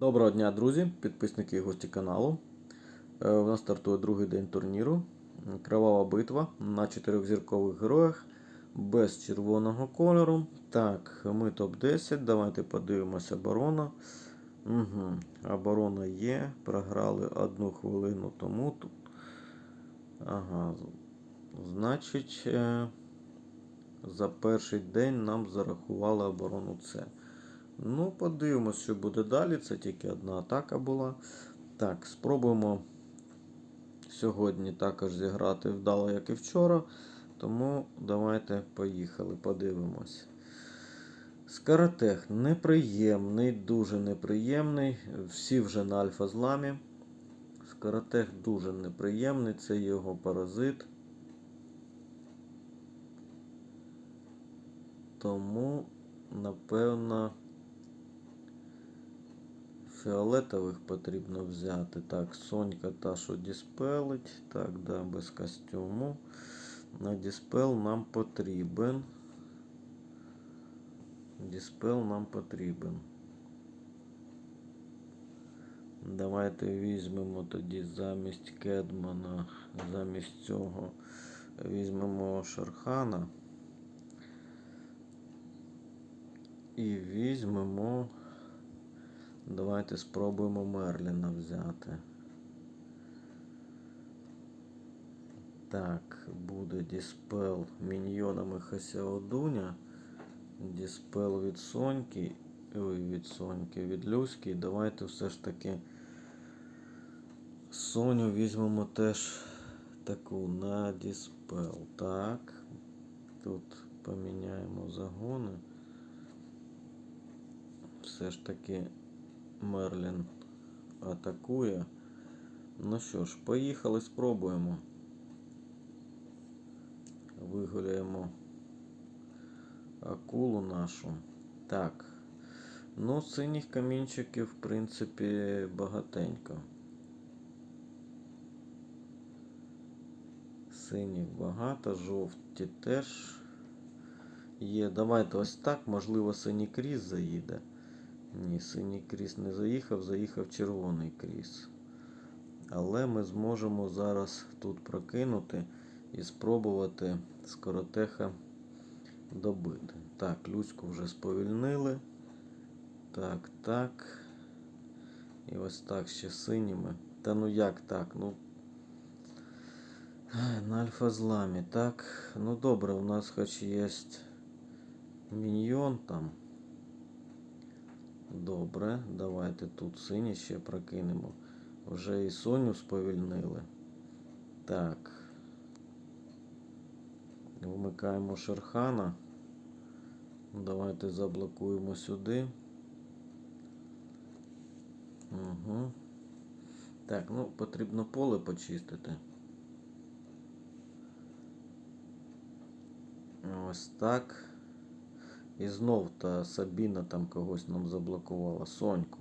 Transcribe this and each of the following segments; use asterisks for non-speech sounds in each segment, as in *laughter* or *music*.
Доброго дня, друзі, підписники і гості каналу. Е, У нас стартує другий день турніру. Кривава битва на чотирьохзіркових героях без червоного кольору. Так, ми топ-10. Давайте подивимося оборона. Угу. Оборона є. Програли одну хвилину тому. Ага. Значить, е, за перший день нам зарахували оборону С. Ну, подивимось, що буде далі. Це тільки одна атака була. Так, спробуємо сьогодні також зіграти вдало, як і вчора. Тому давайте поїхали, подивимось. Скаратех неприємний, дуже неприємний. Всі вже на альфа-зламі. Скаратех дуже неприємний, це його паразит. Тому, напевно, фіолетових потрібно взяти. Так, Сонька та, що діспелить. Так, да, без костюму. На діспел нам потрібен. Діспел нам потрібен. Давайте візьмемо тоді замість Кедмана, замість цього візьмемо Шерхана. І візьмемо. Давайте спробуємо Мерліна взяти. Так, буде Діспел міньйонами Хасяодуня. Діспел від Соньки. Ой, від Соньки, від Люськи. Давайте все ж таки Соню візьмемо теж таку на Діспел. Так. Тут поміняємо загони. Все ж таки Мерлін атакує. Ну що ж, поїхали, спробуємо. Вигуляємо акулу нашу. Так. Ну, синіх камінчиків, в принципі, багатенько. Синіх багато, жовті теж є. Давайте ось так, можливо, синій кріс заїде. Ні, синій кріс не заїхав, заїхав червоний кріс. Але ми зможемо зараз тут прокинути і спробувати скоротеха добити. Так, Люську вже сповільнили. Так, так. І ось так ще синіми. Та ну як так? Ну. На альфа-зламі, так. Ну добре, у нас хоч є міньйон там. Добре, давайте тут сині ще прокинемо. Вже і Соню сповільнили. Так. Вмикаємо Шерхана. Давайте заблокуємо сюди. Угу. Так, ну потрібно поле почистити. Ось так. І знов та Сабіна там когось нам заблокувала. Соньку.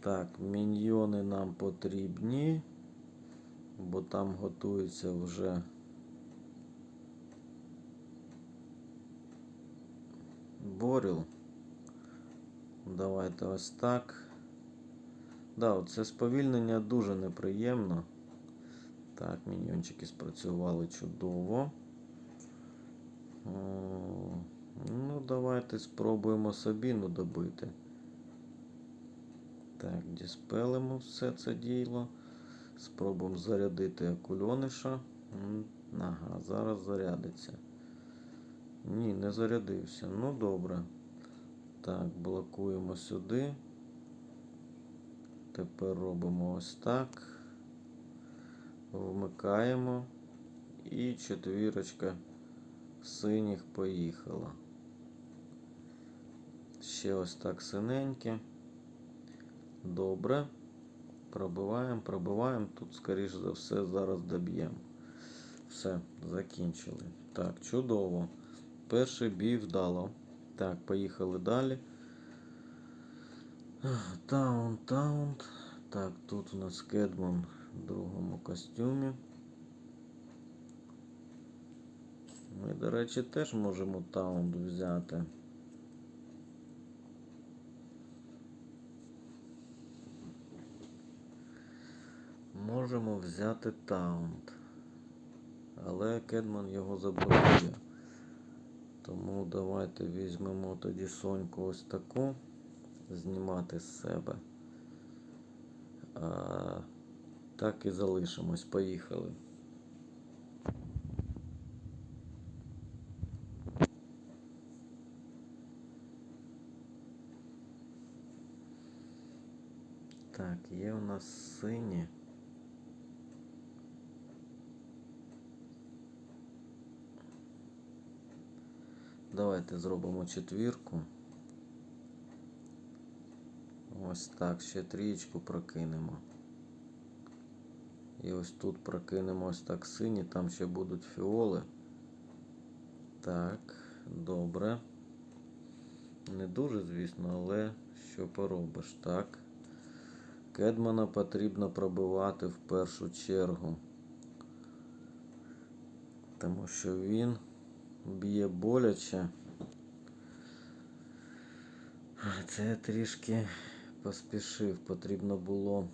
Так, міньйони нам потрібні, бо там готується вже Боріл. Давайте ось так. Да, оце сповільнення дуже неприємно. Так, міньйончики спрацювали чудово. Ну, давайте спробуємо Сабіну добити. Так, діспелимо все це діло. Спробуємо зарядити акульониша. Ага, зараз зарядиться. Ні, не зарядився. Ну добре. Так, блокуємо сюди. Тепер робимо ось так. Вмикаємо. І четвірочка синіх поїхала. Ще ось так синеньке. Добре. Пробиваємо, пробиваємо. Тут, скоріш за все, зараз доб'ємо. Все, закінчили. Так, чудово. Перший бій вдало. Так, поїхали далі. Таунт, таунт. Так, тут у нас Кедман в другому костюмі. Ми, до речі, теж можемо таунд взяти. Можемо взяти таунд. Але Кедман його заблокує. Тому давайте візьмемо тоді Соньку ось таку. Знімати з себе. А, Так і залишимось. Поїхали. Є у нас сині. Давайте зробимо четвірку. Ось так, ще трієчку прокинемо. І ось тут прокинемо ось так сині, там ще будуть фіоли. Так, добре. Не дуже, звісно, але що поробиш, так? Кедмана потрібно пробивати в першу чергу. Тому що він б'є боляче. Це я трішки поспішив, потрібно було.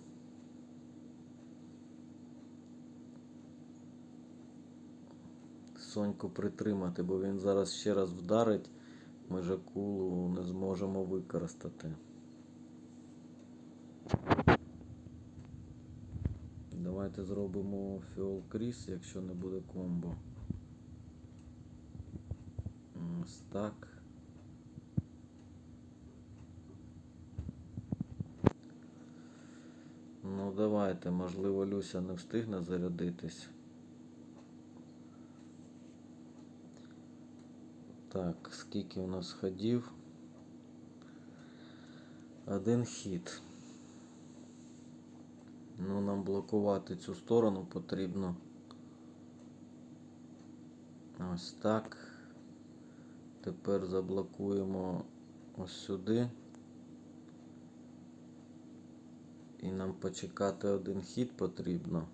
Соньку притримати, бо він зараз ще раз вдарить, ми же кулу не зможемо використати. Давайте зробимо фіол кріс, якщо не буде комбо. Ось так. Ну давайте, можливо, Люся не встигне зарядитись. Так, скільки у нас ходів? Один хід. Ну, нам блокувати цю сторону потрібно. Ось так. Тепер заблокуємо ось сюди. І нам почекати один хід потрібно.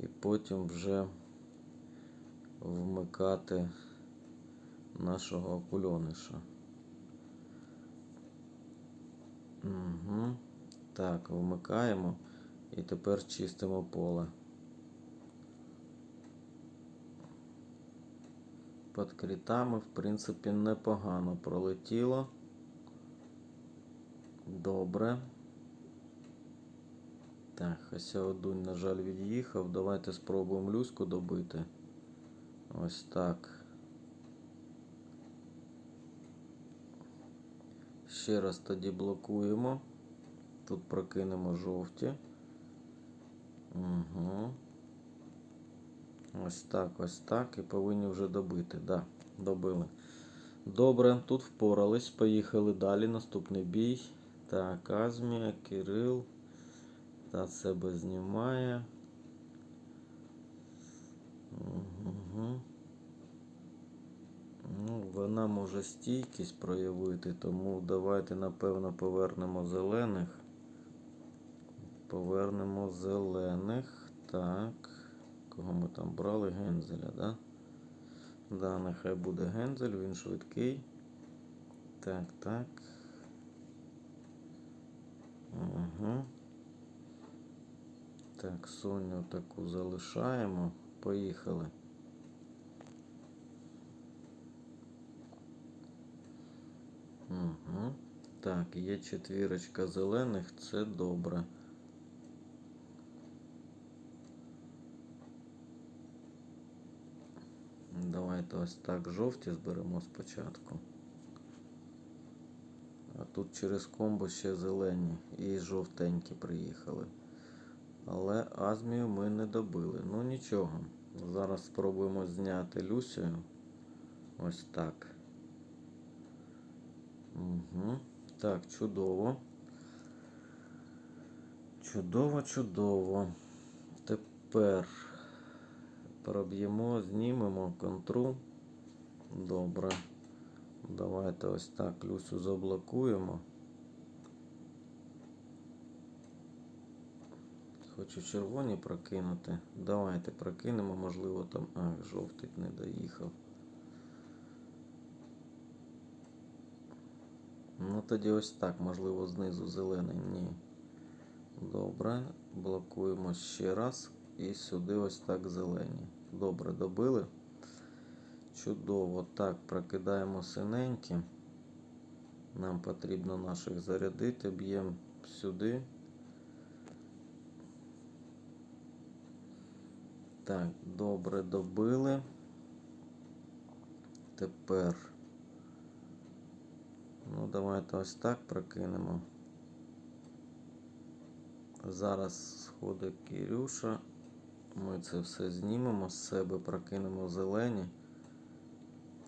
І потім вже вмикати нашого окульониша. Угу. Так, вмикаємо і тепер чистимо поле. Під крітами, в принципі, непогано пролетіло. Добре. Так, Хасяодунь, на жаль, від'їхав. Давайте спробуємо люську добити. Ось так. Ще раз тоді блокуємо. Тут прокинемо жовті. Угу. Ось так, ось так. І повинні вже добити. Да, добили. Добре, тут впорались. Поїхали далі. Наступний бій. Так, Азмія, Кирил. Та себе знімає. Угу. Ну, вона може стійкість проявити, тому давайте, напевно, повернемо зелених. Повернемо зелених. Так. Кого ми там брали? Гензеля, да? Да, нехай буде Гензель, він швидкий. Так, так. Угу. Так, Соню таку залишаємо. Поїхали. Угу. Так, є четвірочка зелених, це добре. Давайте ось так жовті зберемо спочатку. А тут через комбо ще зелені і жовтенькі приїхали. Але Азмію ми не добили. Ну нічого. Зараз спробуємо зняти Люсію. Ось так. Угу. Так, чудово. Чудово, чудово. Тепер проб'ємо, знімемо контру. Добре. Давайте ось так Люсю заблокуємо. Хочу червоні прокинути. Давайте прокинемо, можливо, там. Ах, жовтий не доїхав. Ну тоді ось так, можливо, знизу зелений. Ні. Добре. Блокуємо ще раз. І сюди ось так зелені. Добре, добили. Чудово. Так, прокидаємо синенькі. Нам потрібно наших зарядити. Б'ємо сюди. Так, добре добили. Тепер. Ну, давайте ось так прокинемо. Зараз сходить Кирюша. Ми це все знімемо з себе, прокинемо зелені.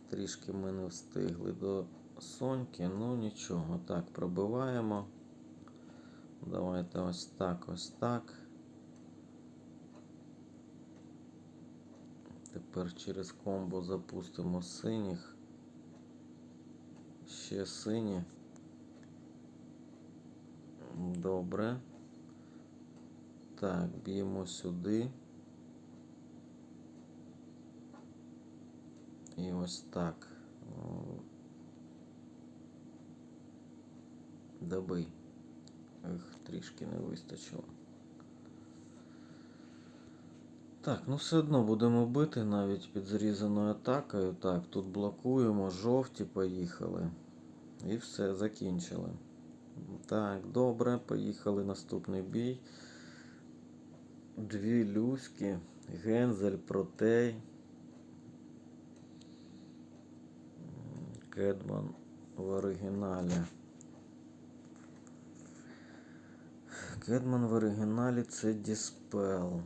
Трішки ми не встигли до соньки, ну нічого. Так, пробиваємо. Давайте ось так, ось так. Тепер через комбо запустимо синіх. Ще сині. Добре. Так, б'ємо сюди. І ось так. О, Добий. Трішки не вистачило. Так, ну все одно будемо бити навіть під зрізаною атакою. Так, тут блокуємо, жовті поїхали. І все, закінчили. Так, добре, поїхали наступний бій. Дві люськи, Гензель, Протей. Кедман в оригіналі. Кедман в оригіналі це Діспел.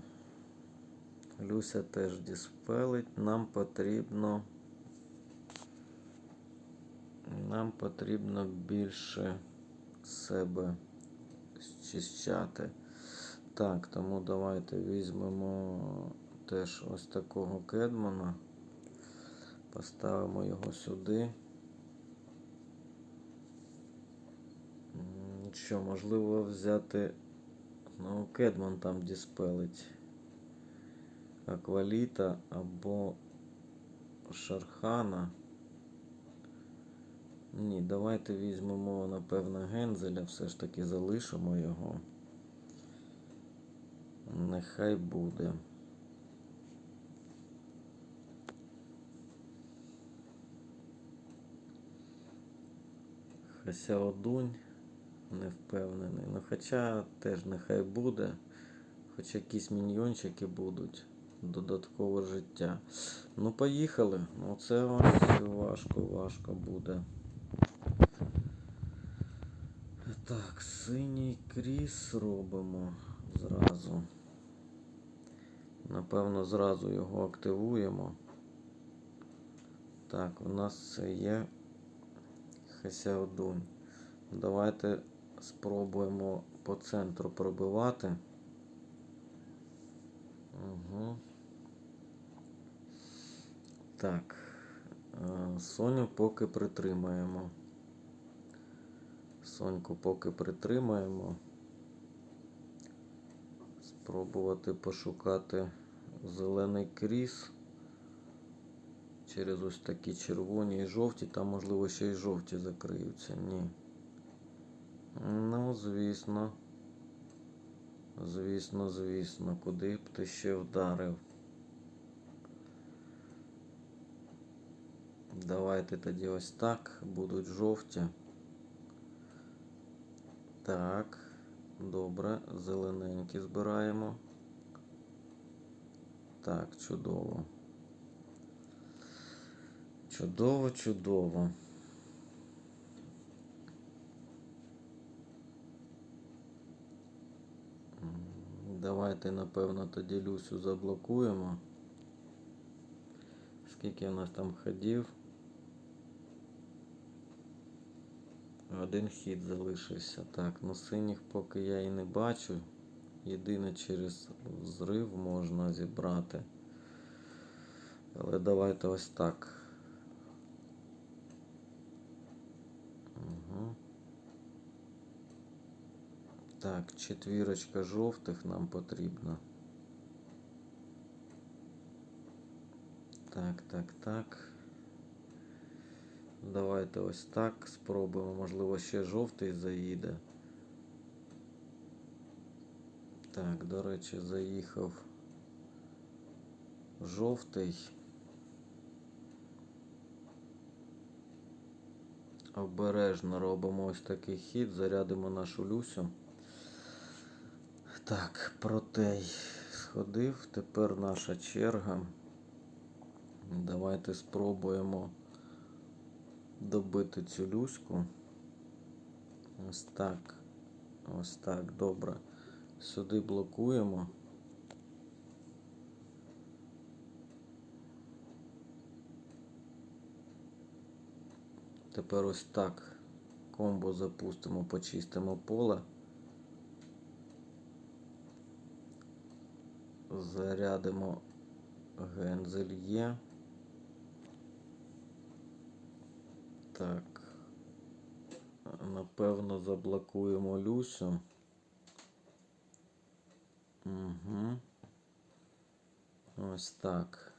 Люся теж діспелить. Нам потрібно. Нам потрібно більше себе зчищати. Так, тому давайте візьмемо теж ось такого кедмана. Поставимо його сюди. Що, можливо взяти. Ну, кедман там діспелить. Акваліта або Шархана. Ні, давайте візьмемо, напевно, Гензеля, все ж таки залишимо його. Нехай буде. Хасяодунь не впевнений. Ну хоча теж нехай буде. Хоч якісь міньйончики будуть. Додаткове життя. Ну, поїхали. Ну це ось важко, важко буде. Так, синій кріс робимо зразу. Напевно, зразу його активуємо. Так, у нас це є Хасяодунь. Давайте спробуємо по центру пробивати. Угу. Так. е, Соню поки притримаємо. Соньку поки притримаємо. Спробувати пошукати зелений кріс. Через ось такі червоні і жовті. Там, можливо, ще й жовті закриються. Ні. Ну, звісно. Звісно, звісно, куди б ти ще вдарив. Давайте тоді ось так. Будуть жовті. Так, добре, зелененькі збираємо. Так, чудово. Чудово, чудово. Давайте, напевно, тоді Люсю заблокуємо. Скільки у нас там ходів? Один хід залишився. Так, ну синіх поки я і не бачу. Єдине через взрив можна зібрати. Але давайте ось так. Угу. Так, четвірочка жовтих нам потрібна. Так, так, так. Давайте ось так спробуємо. Можливо, ще жовтий заїде. Так, до речі, заїхав жовтий. Обережно робимо ось такий хід, зарядимо нашу Люсю. Так, протей сходив, тепер наша черга. Давайте спробуємо добити цю люську. Ось так. Ось так, добре. Сюди блокуємо. Тепер ось так. Комбо запустимо, почистимо поле. Зарядимо гензель є. Так. Напевно, заблокуємо Люсю. Угу. Ось так.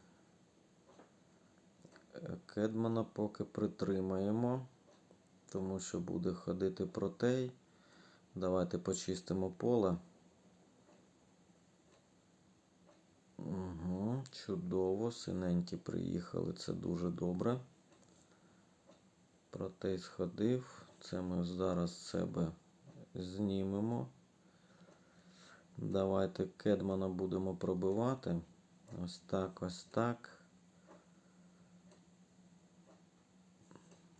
Кедмана поки притримаємо, тому що буде ходити протей. Давайте почистимо поле. Угу, чудово, синенькі приїхали, це дуже добре. Протей сходив. Це ми зараз себе знімемо. Давайте Кедмана будемо пробивати. Ось так, ось так.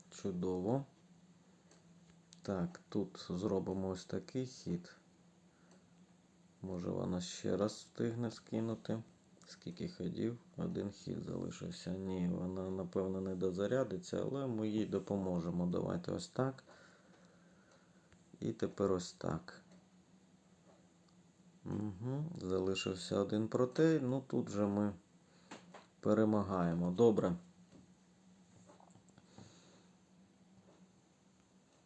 Чудово. Так, тут зробимо ось такий хід. Може вона ще раз встигне скинути. Скільки ходів? Один хід залишився. Ні, вона, напевно, не дозарядиться, але ми їй допоможемо. Давайте ось так. І тепер ось так. Угу. Залишився один протей. Ну тут же ми перемагаємо. Добре.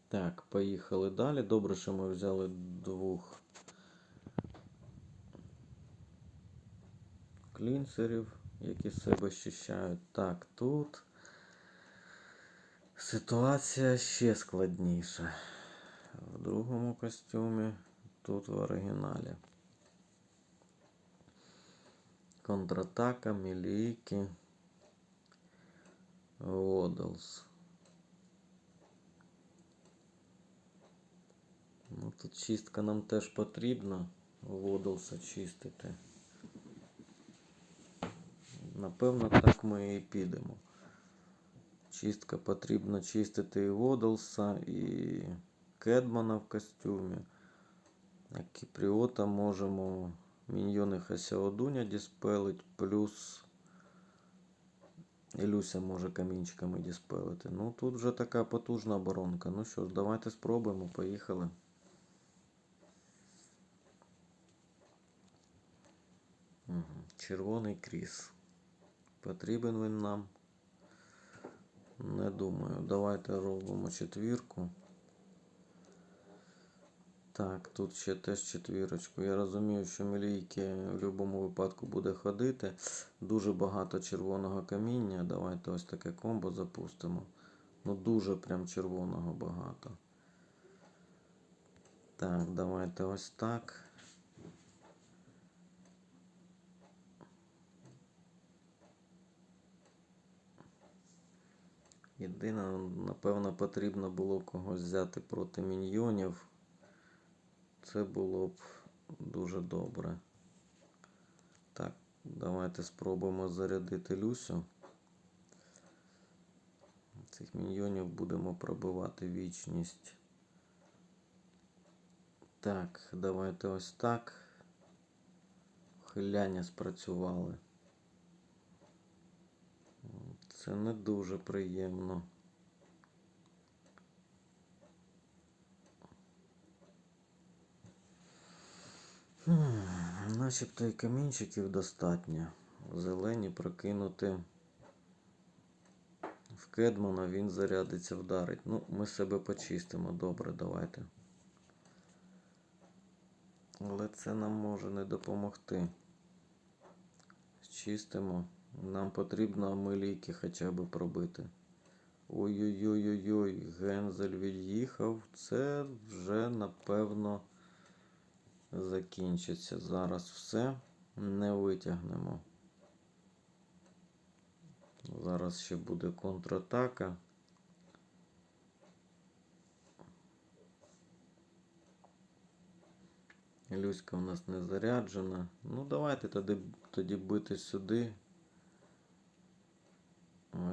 Так, поїхали далі. Добре, що ми взяли двох клінсерів, які себе щищають. Так, тут ситуація ще складніша. В другому костюмі, тут в оригіналі. Контратака, мілійки, Водлс. Ну, тут чистка нам теж потрібна. Водлса чистити. Напевно, так ми і підемо. Чистка потрібно чистити і Водлса, і Кедмана в костюмі. А Кіпріота можемо міньйони Хасяодуня диспелить, плюс Ілюся може камінчиками диспелити. Ну тут вже така потужна оборонка. Ну що ж, давайте спробуємо, поїхали. Червоний кріс. Потрібен він нам. Не думаю. Давайте робимо четвірку. Так, тут ще теж четвірочку. Я розумію, що мілійки в будь-якому випадку буде ходити. Дуже багато червоного каміння. Давайте ось таке комбо запустимо. Ну дуже прям червоного багато. Так, давайте ось так. Єдине, напевно, потрібно було когось взяти проти міньйонів. Це було б дуже добре. Так, давайте спробуємо зарядити Люсю. Цих міньйонів будемо пробивати вічність. Так, давайте ось так. Хиляння спрацювали. Це не дуже приємно. Хм, Начебто і камінчиків достатньо. Зелені прокинути в Кедмана, він зарядиться, вдарить. Ну, ми себе почистимо. Добре, давайте. Але це нам може не допомогти. Чистимо. Нам потрібно милійки хоча б пробити. Ой-ой-ой-ой-ой, Гензель від'їхав. Це вже, напевно, закінчиться. Зараз все не витягнемо. Зараз ще буде контратака. Люська у нас не заряджена. Ну, давайте тоді, тоді бити сюди.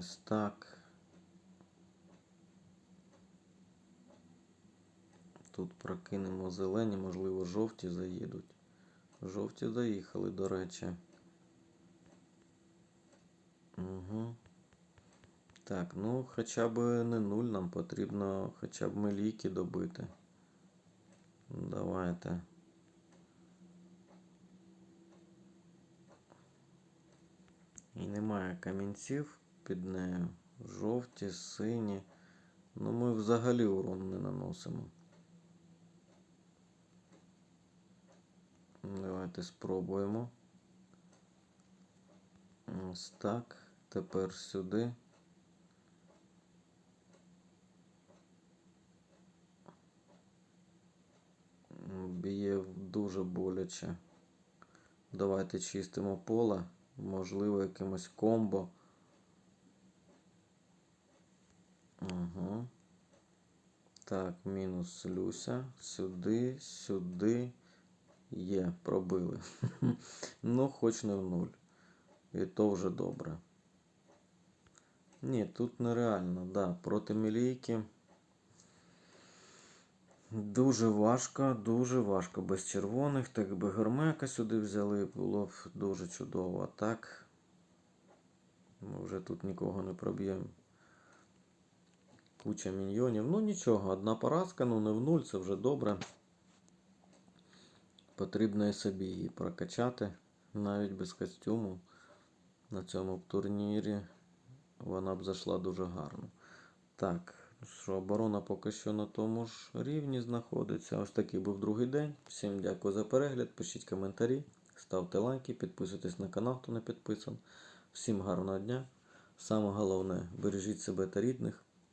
Ось так. Тут прокинемо зелені, можливо, жовті заїдуть. Жовті заїхали, до речі. Угу. Так, ну хоча б не нуль, нам потрібно хоча б меліки добити. Давайте. І немає камінців під нею. Жовті, сині. Ну ми взагалі урон не наносимо. Давайте спробуємо. Ось так. Тепер сюди. Б'є дуже боляче. Давайте чистимо поле. Можливо, якимось комбо. Угу. Так, мінус Люся. Сюди, сюди. Є, пробили. *laughs* ну, хоч не в нуль. І то вже добре. Ні, тут нереально, да. Проти мілійки. Дуже важко, дуже важко. Без червоних, так би гермека сюди взяли, було б дуже чудово. А так. Ми вже тут нікого не проб'ємо. Куча міньйонів. Ну нічого, одна поразка, ну не в нуль, це вже добре. Потрібно і собі її прокачати. Навіть без костюму. На цьому турнірі вона б зайшла дуже гарно. Так, що оборона поки що на тому ж рівні знаходиться. Ось такий був другий день. Всім дякую за перегляд. Пишіть коментарі, ставте лайки, підписуйтесь на канал, хто не підписан. Всім гарного дня. Саме головне, бережіть себе та рідних.